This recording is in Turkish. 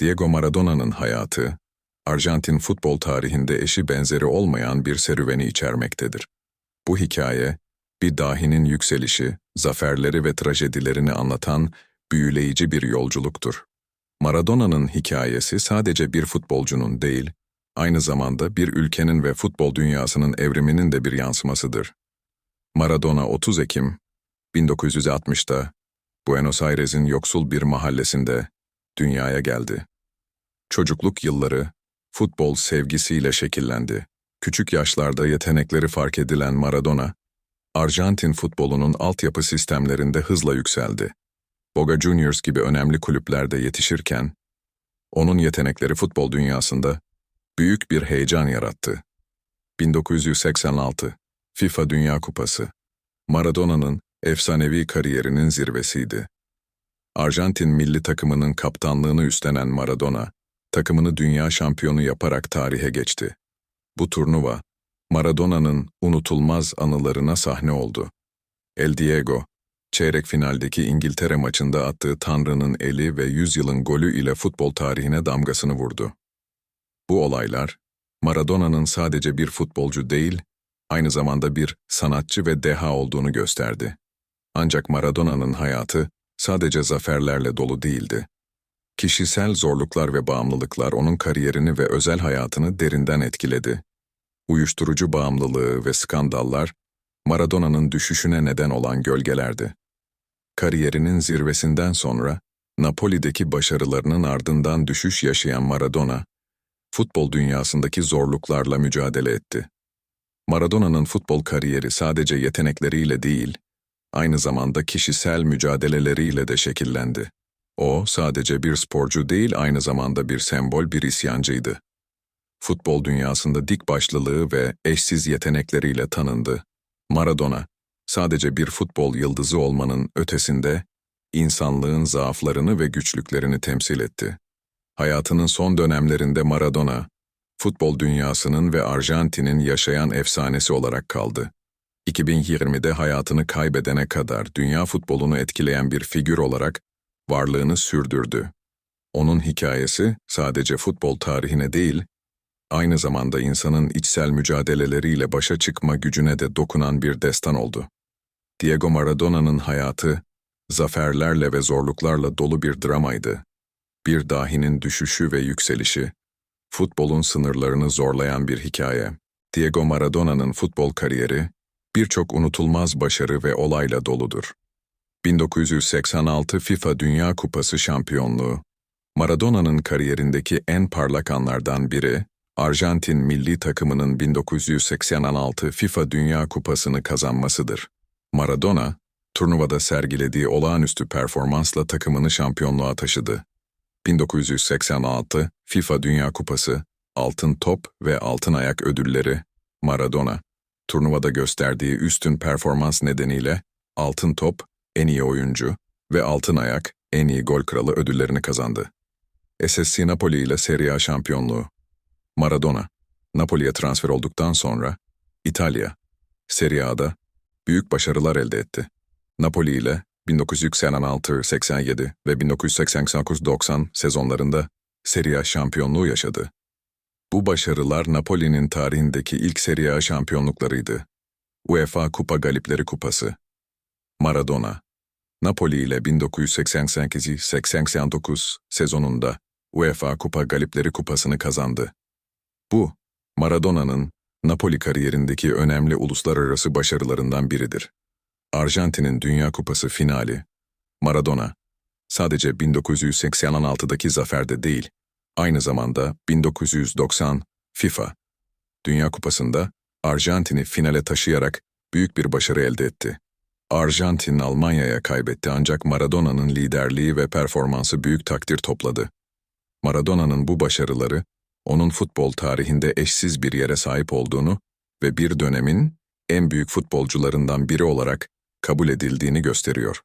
Diego Maradona'nın hayatı, Arjantin futbol tarihinde eşi benzeri olmayan bir serüveni içermektedir. Bu hikaye, bir dahinin yükselişi, zaferleri ve trajedilerini anlatan büyüleyici bir yolculuktur. Maradona'nın hikayesi sadece bir futbolcunun değil, aynı zamanda bir ülkenin ve futbol dünyasının evriminin de bir yansımasıdır. Maradona 30 Ekim 1960'da Buenos Aires'in yoksul bir mahallesinde dünyaya geldi. Çocukluk yılları futbol sevgisiyle şekillendi. Küçük yaşlarda yetenekleri fark edilen Maradona, Arjantin futbolunun altyapı sistemlerinde hızla yükseldi. Boca Juniors gibi önemli kulüplerde yetişirken, onun yetenekleri futbol dünyasında büyük bir heyecan yarattı. 1986 FIFA Dünya Kupası Maradona'nın efsanevi kariyerinin zirvesiydi. Arjantin milli takımının kaptanlığını üstlenen Maradona, takımını dünya şampiyonu yaparak tarihe geçti. Bu turnuva, Maradona'nın unutulmaz anılarına sahne oldu. El Diego, çeyrek finaldeki İngiltere maçında attığı Tanrı'nın eli ve yüzyılın golü ile futbol tarihine damgasını vurdu. Bu olaylar, Maradona'nın sadece bir futbolcu değil, aynı zamanda bir sanatçı ve deha olduğunu gösterdi. Ancak Maradona'nın hayatı sadece zaferlerle dolu değildi. Kişisel zorluklar ve bağımlılıklar onun kariyerini ve özel hayatını derinden etkiledi. Uyuşturucu bağımlılığı ve skandallar, Maradona'nın düşüşüne neden olan gölgelerdi. Kariyerinin zirvesinden sonra, Napoli'deki başarılarının ardından düşüş yaşayan Maradona, futbol dünyasındaki zorluklarla mücadele etti. Maradona'nın futbol kariyeri sadece yetenekleriyle değil, aynı zamanda kişisel mücadeleleriyle de şekillendi. O, sadece bir sporcu değil, aynı zamanda bir sembol, bir isyancıydı. Futbol dünyasında dik başlılığı ve eşsiz yetenekleriyle tanındı. Maradona, sadece bir futbol yıldızı olmanın ötesinde, insanlığın zaaflarını ve güçlüklerini temsil etti. Hayatının son dönemlerinde Maradona, futbol dünyasının ve Arjantin'in yaşayan efsanesi olarak kaldı. 2020'de hayatını kaybedene kadar dünya futbolunu etkileyen bir figür olarak varlığını sürdürdü. Onun hikayesi sadece futbol tarihine değil, aynı zamanda insanın içsel mücadeleleriyle başa çıkma gücüne de dokunan bir destan oldu. Diego Maradona'nın hayatı, zaferlerle ve zorluklarla dolu bir dramaydı. Bir dahinin düşüşü ve yükselişi, futbolun sınırlarını zorlayan bir hikaye. Diego Maradona'nın futbol kariyeri, birçok unutulmaz başarı ve olayla doludur. 1986 FIFA Dünya Kupası şampiyonluğu, Maradona'nın kariyerindeki en parlak anlardan biri, Arjantin milli takımının 1986 FIFA Dünya Kupası'nı kazanmasıdır. Maradona, turnuvada sergilediği olağanüstü performansla takımını şampiyonluğa taşıdı. 1986 FIFA Dünya Kupası, Altın Top ve Altın Ayak ödülleri, Maradona, turnuvada gösterdiği üstün performans nedeniyle Altın Top, en iyi oyuncu ve Altın Ayak, en iyi gol kralı ödüllerini kazandı. SSC Napoli ile Serie A şampiyonluğu. Maradona, Napoli'ye transfer olduktan sonra İtalya, Serie A'da büyük başarılar elde etti. Napoli ile 1986-87 ve 1989-90 sezonlarında Serie A şampiyonluğu yaşadı. Bu başarılar Napoli'nin tarihindeki ilk Serie A şampiyonluklarıydı. UEFA Kupa Galipleri Kupası. Maradona, Napoli ile 1988-89 sezonunda UEFA Kupa Galipleri Kupası'nı kazandı. Bu, Maradona'nın Napoli kariyerindeki önemli uluslararası başarılarından biridir. Arjantin'in Dünya Kupası finali, Maradona, sadece 1986'daki zaferde değil, aynı zamanda 1990 FIFA Dünya Kupası'nda Arjantin'i finale taşıyarak büyük bir başarı elde etti. Arjantin Almanya'ya kaybetti ancak Maradona'nın liderliği ve performansı büyük takdir topladı. Maradona'nın bu başarıları, onun futbol tarihinde eşsiz bir yere sahip olduğunu ve bir dönemin en büyük futbolcularından biri olarak kabul edildiğini gösteriyor.